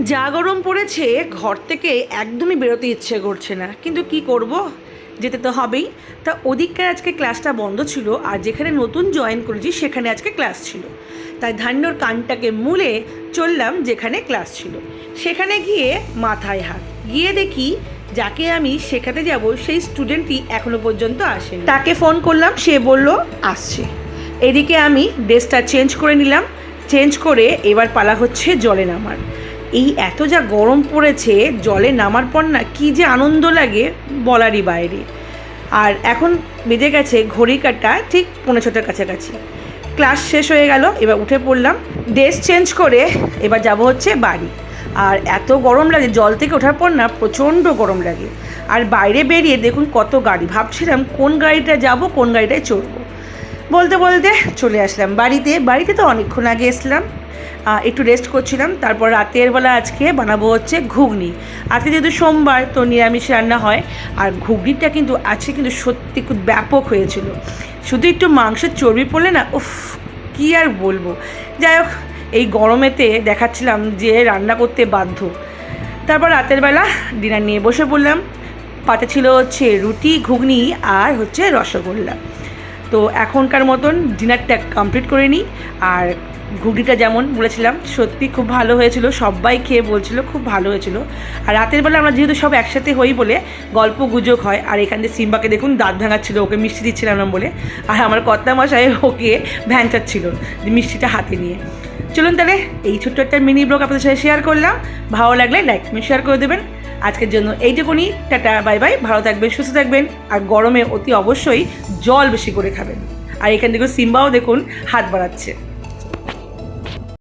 যা গরম পড়েছে, ঘর থেকে একদমই বেরোতে ইচ্ছে করছে না। কিন্তু কি করব? যেতে তো হবেই। তা ওদিককার আজকে ক্লাসটা বন্ধ ছিল, আর যেখানে নতুন জয়েন করেছি, সেখানে আজকে ক্লাস ছিল। তাই ধান্যর কানটাকে মুলে চললাম যেখানে ক্লাস ছিল। সেখানে গিয়ে মাথায় হাত। গিয়ে দেখি যাকে আমি শেখাতে যাব, সেই স্টুডেন্টই এখনও পর্যন্ত আসে তাকে ফোন করলাম, সে বলল, আসছে। এদিকে আমি ড্রেসটা চেঞ্জ করে নিলাম। চেঞ্জ করে এবার পালা হচ্ছে জলে নামার। এই এত যা গরম পড়েছে, জলে নামার পর না কী যে আনন্দ লাগে বলারই বাইরে। আর এখন বেজে গেছে ঘড়ি কাটা, ঠিক পনেরো ছটার কাছাকাছি। ক্লাস শেষ হয়ে গেল, এবার উঠে পড়লাম। ড্রেস চেঞ্জ করে এবার যাব হচ্ছে বাড়ি। আর এত গরম লাগে, জল থেকে ওঠার পর না প্রচণ্ড গরম লাগে। আর বাইরে বেরিয়ে দেখুন কত গাড়ি, ভাবছিলাম কোন গাড়িটা যাব, কোন গাড়িটায় চড়বো। বলতে বলতে চলে আসলাম বাড়িতে। বাড়িতে তো অনেকক্ষণ আগে এসলাম। একটু রেস্ট করছিলাম। তারপর রাতের বেলা আজকে বানাবো হচ্ছে ঘুগনি। আজকে যেহেতু সোমবার, তো নিরামিষ রান্না হয়। আর ঘুগনিটা কিন্তু আজকে কিন্তু সত্যি খুব ব্যাপক হয়েছিল। শুধু একটু মাংসের চর্বি পড়লে না, উফ, কী আর বলব। যাই হোক, এই গরমেতে দেখাচ্ছিলাম যে রান্না করতে বাধ্য। তারপর রাতের বেলা ডিনার নিয়ে বসে পড়লাম। পাতে ছিল হচ্ছে রুটি, ঘুগনি আর হচ্ছে রসগোল্লা। তো এখনকার মতন ডিনারটা কমপ্লিট করে নিই। আর ঘুগনিটা যেমন বলেছিলাম, সত্যি খুব ভালো হয়েছিল। সবাই খেয়ে বলছিল খুব ভালো হয়েছিল। আর রাতের বেলা আমরা যেহেতু সব একসাথে হই বলে গল্প গুজব হয়, আর এখান থেকে সিম্বাকে দেখুন দাঁত ভাঙাচ্ছিল, ওকে মিষ্টি দিচ্ছিলাম না বলে। আর আমার কর্তা মশাই ওকে যে মিষ্টিটা হাতে নিয়ে। চলুন তাহলে এই ছোট্ট একটা মিনি ব্লগ আপনাদের সাথে শেয়ার করলাম। ভালো লাগলে লাইক শেয়ার করে দেবেন। আজকের জন্য এইটুকুনি, টাটা, বাই বাই, ভালো থাকবেন, সুস্থ থাকবেন, আর গরমে অতি অবশ্যই জল বেশি করে খাবেন। আর এখান থেকে সিম্বাও দেখুন, হাত বাড়াচ্ছে।